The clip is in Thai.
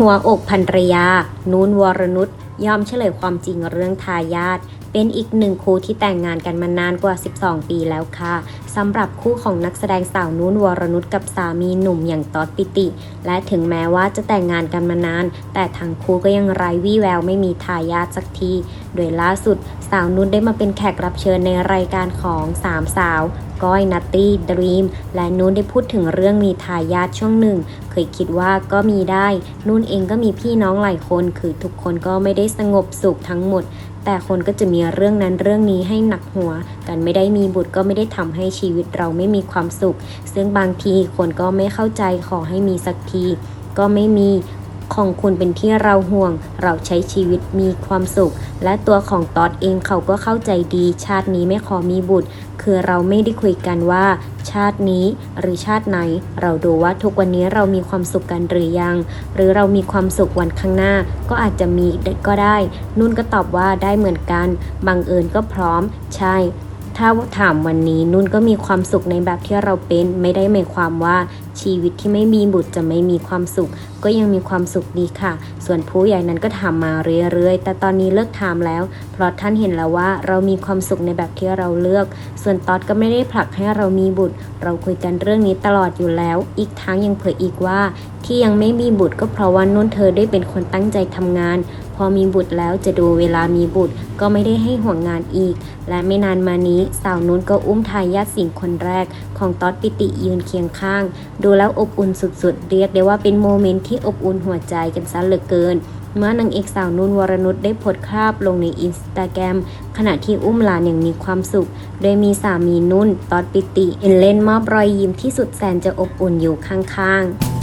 หัวอกภรรยา นูนวรนุชยอมเฉลยความจริงเรื่องทายาทเป็นอีกหนึ่งคู่ที่แต่งงานกันมานานกว่า 12 ปีแล้วค่ะสำหรับคู่ของนักแสดงสาวนุ้นวรนุชกับสามีหนุ่มอย่างตอดปิติ และถึงแม้ว่าจะแต่งงานกันมานาน แต่ทั้งคู่ก็ยังไร้วี่แววไม่มีทายาทสักที โดยล่าสุดสาวนุชได้มาเป็นแขกรับเชิญในรายการของสามสาวก้อยนัตตี้ดรีมและนุ่นได้พูดถึงเรื่องมีทายาทช่วงหนึ่ง เคยคิดว่าก็มีได้ นุ่นเองก็มีพี่น้องหลายคน คือทุกคนก็ไม่ได้สงบสุขทั้งหมด แต่คนก็จะมีเรื่องนั้นเรื่องนี้ให้หนักหัว กันไม่ได้มีบุตรก็ไม่ได้ทำให้ชีวิตเราไม่มีความสุข ซึ่งบางทีคนก็ไม่เข้าใจขอให้มีสักทีก็ไม่มี ของคุณเป็นที่เราห่วง เราใช้ชีวิตมีความสุข และตัวของตอดเองเขาก็เข้าใจดี ชาตินี้ไม่ขอมีบุตร คือเราไม่ได้คุยกันว่า ชาตินี้หรือชาติไหน เราดูว่าทุกวันนี้เรามีความสุขกันหรือยัง หรือเรามีความสุขวันข้างหน้า ก็อาจจะมีก็ได้ นุ่นก็ตอบว่าได้เหมือนกัน บังเอิญก็พร้อม ใช่ ถ้าถามวันนี้นุ่นก็มีความสุขในแบบที่เราเป็น ไม่ได้หมายความว่าชีวิตที่ไม่มีบุตรจะไม่มีความสุข ก็ยังมีความสุขดีค่ะ ส่วนผู้ใหญ่นั้นก็ถามมาเรื่อยๆ แต่ตอนนี้เลิกถามแล้ว เพราะท่านเห็นแล้วว่าเรามีความสุขในแบบที่เราเลือก ส่วนตอดก็ไม่ได้ผลักให้เรามีบุตร เราคุยกันเรื่องนี้ตลอดอยู่แล้ว อีกทั้งยังเผยอีกว่า ที่ยังไม่มีบุตรก็เพราะว่านุ่นเธอได้เป็นคนตั้งใจทำงาน พอมีบุตรแล้วจะดูเวลามีบุตร ก็ไม่ได้ให้ห่วงงานอีก และไม่นานมานี้สาวนุ่นก็อุ้มทายาทสิงคนแรก ของต๊อดปิติยืนเคียงข้าง ดูแล้วอบอุ่นสุดๆ เรียกได้ว่าเป็นโมเมนต์ที่อบอุ่นหัวใจกันซะเหลือเกินเมื่อนางเอกสาวนุ่นวรนุชได้โพสต์ภาพลงในอินสตาแกรมขณะที่อุ้มหลานอย่างมีความสุข โดยมีสามีนุ่นต๊อดปิติเห็นเล่นมอบรอยยิ้มที่สุดแสนจะอบอุ่นอยู่ข้างๆ